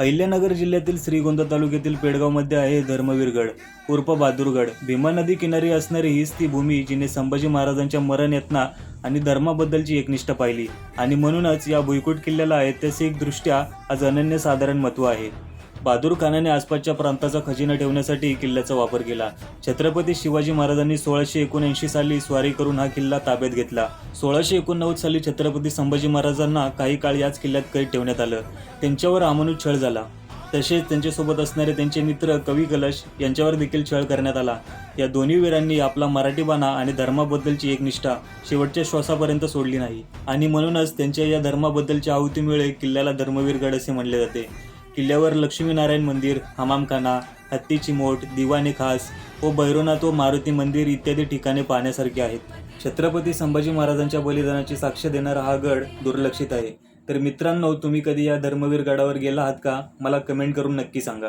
अहिल्यानगर जिल्ह्यातील श्रीगोंदा तालुक्यातील पेडगावमध्ये आहे धर्मवीरगड उर्फ बहादूरगड भीमा नदी किनारी असणारी हीच ती भूमी जिने संभाजी महाराजांच्या मरण यत्ना आणि धर्माबद्दलची एकनिष्ठ पाहिली. आणि म्हणूनच या भुईकोट किल्ल्याला ऐतिहासिकदृष्ट्या आज अनन्यसाधारण महत्त्व आहे. बहादूर खानाने आसपासच्या प्रांताचा खजिना ठेवण्यासाठी किल्ल्याचा वापर केला. छत्रपती शिवाजी महाराजांनी सोळाशे एकोणऐंशी साली स्वारी करून हा किल्ला ताब्यात घेतला. सोळाशे एकोणनव्वद साली छत्रपती संभाजी महाराजांना काही काळ याच किल्ल्यात कैद ठेवण्यात आलं. त्यांच्यावर अमानुष छळ झाला. तसेच त्यांच्यासोबत असणारे त्यांचे मित्र कवी कलश यांच्यावर देखील छळ करण्यात आला. या दोन्ही वीरांनी आपला मराठी बाणा आणि धर्माबद्दलची एक निष्ठा शेवटच्या श्वासापर्यंत सोडली नाही. आणि म्हणूनच त्यांच्या या धर्माबद्दलच्या आहुतीमुळे किल्ल्याला धर्मवीरगड असे म्हणले जाते. किल्ल्यावर लक्ष्मीनारायण मंदिर हमामखाना हत्तीची मोठ दिवाने खास व भैरवनाथ व मारुती मंदिर इत्यादी ठिकाणे पाहण्यासारखी आहेत. छत्रपती संभाजी महाराजांच्या बलिदानाची साक्ष देणारा हा गड दुर्लक्षित आहे. तर मित्रांनो तुम्ही कधी या धर्मवीर गडावर गेला आहात का? मला कमेंट करून नक्की सांगा.